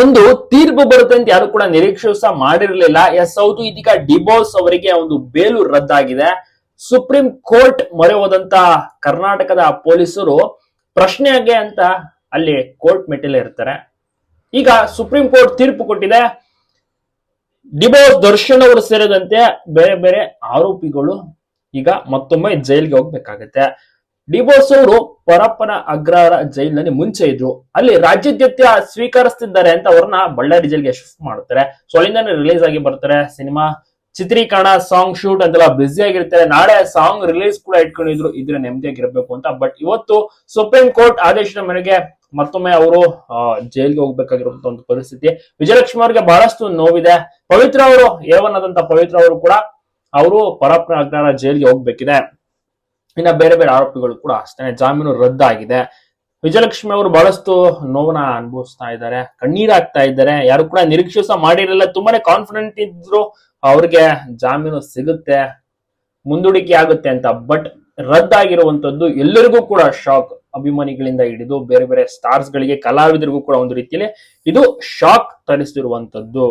ಒಂದು ತೀರ್ಪು ಬರುತ್ತೆ ಅಂತ ಯಾರು ಕೂಡ ನಿರೀಕ್ಷೆ ಸಹ ಮಾಡಿರಲಿಲ್ಲ. ಎಸ್, ಹೌದು, ಇದೀಗ ಡಿಬೋಸ್ ಅವರಿಗೆ ಒಂದು ಬೇಲು ರದ್ದಾಗಿದೆ. ಸುಪ್ರೀಂ ಕೋರ್ಟ್ ಮೊರೆ ಹೋದಂತ ಕರ್ನಾಟಕದ ಪೊಲೀಸರು ಪ್ರಶ್ನೆಗೆ ಅಂತ ಅಲ್ಲಿ ಕೋರ್ಟ್ ಮೆಟ್ಟಿಲೇ ಇರ್ತಾರೆ. ಈಗ ಸುಪ್ರೀಂ ಕೋರ್ಟ್ ತೀರ್ಪು ಕೊಟ್ಟಿದೆ. ಡಿಬೋಸ್ ದರ್ಶನ್ ಅವರು ಸೇರಿದಂತೆ ಬೇರೆ ಬೇರೆ ಆರೋಪಿಗಳು ಈಗ ಮತ್ತೊಮ್ಮೆ ಜೈಲ್ಗೆ ಹೋಗ್ಬೇಕಾಗತ್ತೆ. ಡಿಬೋಸ್ ಅವರು ಪರಪ್ಪನ ಅಗ್ರಹಾರ ಜೈಲಿನಲ್ಲಿ ಮುಂಚೆ ಇದ್ರು. ಅಲ್ಲಿ ರಾಜ್ಯಾಧ್ಯಕ್ಷ ಸ್ವೀಕರಿಸ್ತಿದ್ದಾರೆ ಅಂತ ಅವ್ರನ್ನ ಬಳ್ಳಾರಿ ಜೈಲ್ಗೆ ಶಿಫ್ಟ್ ಮಾಡ್ತಾರೆ. ಸೊ ಅಲ್ಲಿಂದಾನೆ ರಿಲೀಸ್ ಆಗಿ ಬರ್ತಾರೆ. ಸಿನಿಮಾ ಚಿತ್ರೀಕರಣ ಸಾಂಗ್ ಶೂಟ್ ಅಂತೆಲ್ಲ ಬ್ಯುಸಿ ಆಗಿರ್ತಾರೆ. ನಾಳೆ ಸಾಂಗ್ ರಿಲೀಸ್ ಕೂಡ ಇಟ್ಕೊಂಡಿದ್ರು. ಇದ್ರೆ ನೆಮ್ಮದಿಯಾಗಿರ್ಬೇಕು ಅಂತ. ಬಟ್ ಇವತ್ತು ಸುಪ್ರೀಂ ಕೋರ್ಟ್ ಆದೇಶದ ಮೇರೆಗೆ ಮತ್ತೊಮ್ಮೆ ಅವರು ಜೈಲ್ಗೆ ಹೋಗ್ಬೇಕಾಗಿರುವಂತ ಒಂದು ಪರಿಸ್ಥಿತಿ. ವಿಜಯಲಕ್ಷ್ಮಿ ಅವ್ರಿಗೆ ಬಹಳಷ್ಟು ನೋವಿದೆ. ಪವಿತ್ರ ಅವರು ಏವನಾದಂತ ಪವಿತ್ರ ಅವರು ಕೂಡ, ಅವರು ಪರಪ್ಪನ ಅಗ್ರಹಾರ ಜೈಲ್ಗೆ ಹೋಗ್ಬೇಕಿದೆ. ಇನ್ನ ಬೇರೆ ಬೇರೆ ಆರೋಪಿಗಳು ಕೂಡ ಅಷ್ಟೇ ಜಾಮೀನು ರದ್ದಾಗಿದೆ. ವಿಜಯಲಕ್ಷ್ಮಿ ಅವರು ಬಹಳಷ್ಟು ನೋವನ್ನ ಅನುಭವಿಸ್ತಾ ಇದ್ದಾರೆ. ಕಣ್ಣೀರಾಗ್ತಾ ಇದ್ದಾರೆ. ಯಾರು ಕೂಡ ನಿರೀಕ್ಷಿಸ ಮಾಡಿರಲಿಲ್ಲ. ತುಂಬಾನೇ ಕಾನ್ಫಿಡೆಂಟ್ ಇದ್ರು ಅವ್ರಿಗೆ ಜಾಮೀನು ಸಿಗುತ್ತೆ, ಮುಂದೂಡಿಕೆ ಆಗುತ್ತೆ ಅಂತ. ಬಟ್ ರದ್ದಾಗಿರುವಂತದ್ದು ಎಲ್ಲರಿಗೂ ಕೂಡ ಶಾಕ್ ಅಭಿಮಾನಿಗಳಿಂದ ಹಿಡಿದು ಬೇರೆ ಬೇರೆ ಸ್ಟಾರ್ಸ್ ಗಳಿಗೆ, ಕಲಾವಿದರಿಗೂ ಕೂಡ ಒಂದು ರೀತಿಯಲ್ಲಿ ಇದು ಶಾಕ್ ತರಿಸಿರುವಂತದ್ದು.